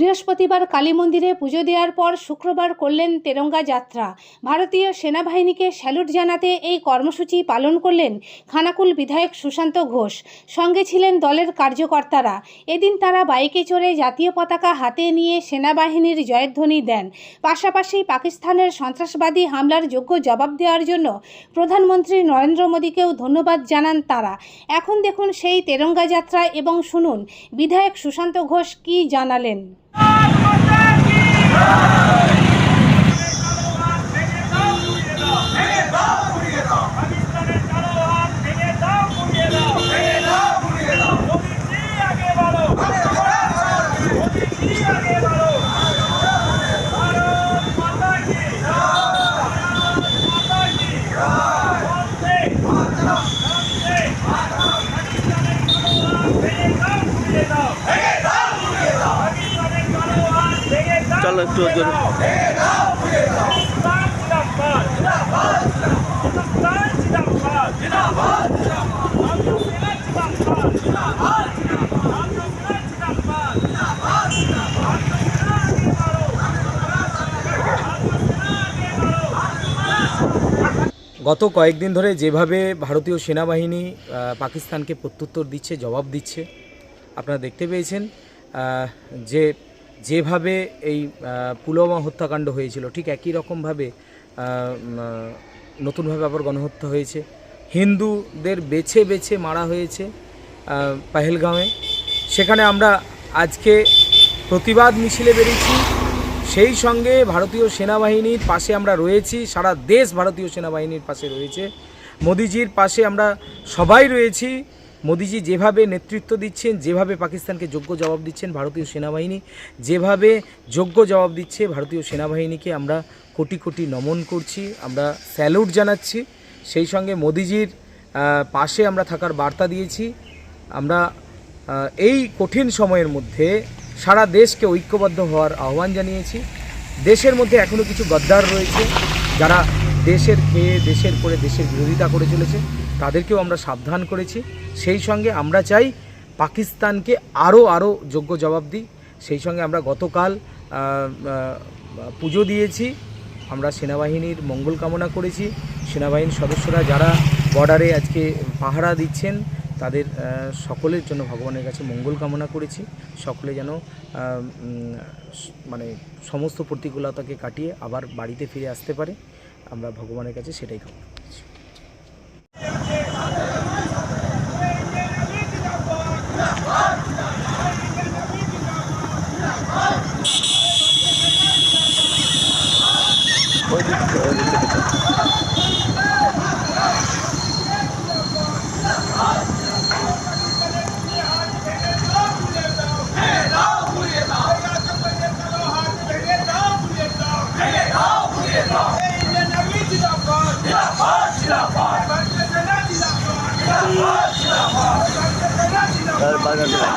বৃহস্পতিবার কালী মন্দিরে পুজো দেওয়ার পর শুক্রবার করলেন তেরঙ্গা যাত্রা। ভারতীয় সেনাবাহিনীকে স্যালুট জানাতে এই কর্মসূচি পালন করলেন খানাকুল বিধায়ক সুশান্ত ঘোষ। সঙ্গে ছিলেন দলের কার্যকর্তারা। এদিন তারা বাইকে চড়ে জাতীয় পতাকা হাতে নিয়ে সেনাবাহিনীর জয়ধ্বনি দেন। পাশাপাশি পাকিস্তানের সন্ত্রাসবাদী হামলার যোগ্য জবাব দেওয়ার জন্য প্রধানমন্ত্রী নরেন্দ্র মোদীকেও ধন্যবাদ জানান তারা। এখন দেখুন সেই তেরঙ্গা যাত্রা এবং শুনুন বিধায়ক সুশান্ত ঘোষ কী জানালেন। Amém. গত কয়েকদিন ধরে যেভাবে ভারতীয় সেনাবাহিনী পাকিস্তানকে প্রত্যুত্তর দিচ্ছে, জবাব দিচ্ছে, আপনারা দেখতে পেয়েছেন যে যেভাবে এই পুলওয়ামা হত্যাকাণ্ড হয়েছিল, ঠিক একই রকমভাবে নতুনভাবে আবার গণহত্যা হয়েছে। হিন্দুদের বেছে বেছে মারা হয়েছে পাহেলগাঁওয়ে। সেখানে আমরা আজকে প্রতিবাদ মিছিলে বেরিয়েছি। সেই সঙ্গে ভারতীয় সেনাবাহিনীর পাশে আমরা রয়েছি, সারা দেশ ভারতীয় সেনাবাহিনীর পাশে রয়েছে। মোদিজির পাশে আমরা সবাই রয়েছি। মোদিজি যেভাবে নেতৃত্ব দিচ্ছেন, যেভাবে পাকিস্তানকে যোগ্য জবাব দিচ্ছেন ভারতীয় সেনাবাহিনী, যেভাবে যোগ্য জবাব দিচ্ছে ভারতীয় সেনাবাহিনীকে আমরা কোটি কোটি নমন করছি, আমরা স্যালুট জানাচ্ছি। সেই সঙ্গে মোদিজির পাশে আমরা থাকার বার্তা দিয়েছি। আমরা এই কঠিন সময়ের মধ্যে সারা দেশকে ঐক্যবদ্ধ হওয়ার আহ্বান জানিয়েছি। দেশের মধ্যে এখনও কিছু গদ্দার রয়েছে যারা দেশের খেয়ে, দেশের করে, দেশের বিরোধিতা করে চলেছে। তাদেরকেও আমরা সাবধান করেছি। সেই সঙ্গে আমরা চাই পাকিস্তানকে আরও আরও যোগ্য জবাব দিই সেই সঙ্গে আমরা গতকাল পুজো দিয়েছি। আমরা সেনাবাহিনীর মঙ্গল কামনা করেছি। সেনাবাহিনীর সদস্যরা যারা বর্ডারে আজকে পাহারা দিচ্ছেন, তাদের সকলের জন্য ভগবানের কাছে মঙ্গল কামনা করেছি। সকলে যেন মানে সমস্ত প্রতিকূলতাকে কাটিয়ে আবার বাড়িতে ফিরে আসতে পারে। আমরা ভগবানের কাছে সেটাই কামনা করছি আর বাজার দিলাম।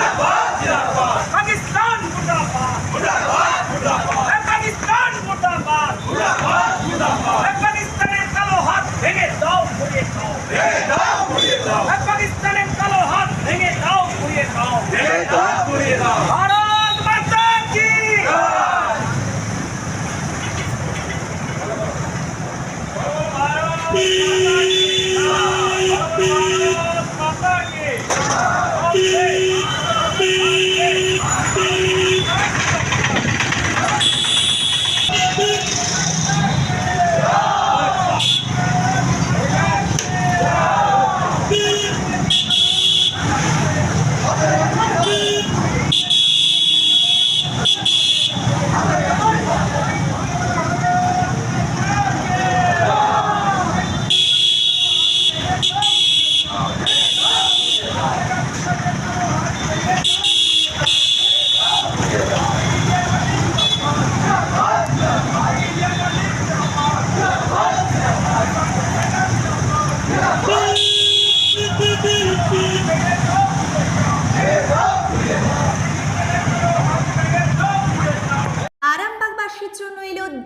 জিন্দাবাদ জিন্দাবাদ। পাকিস্তান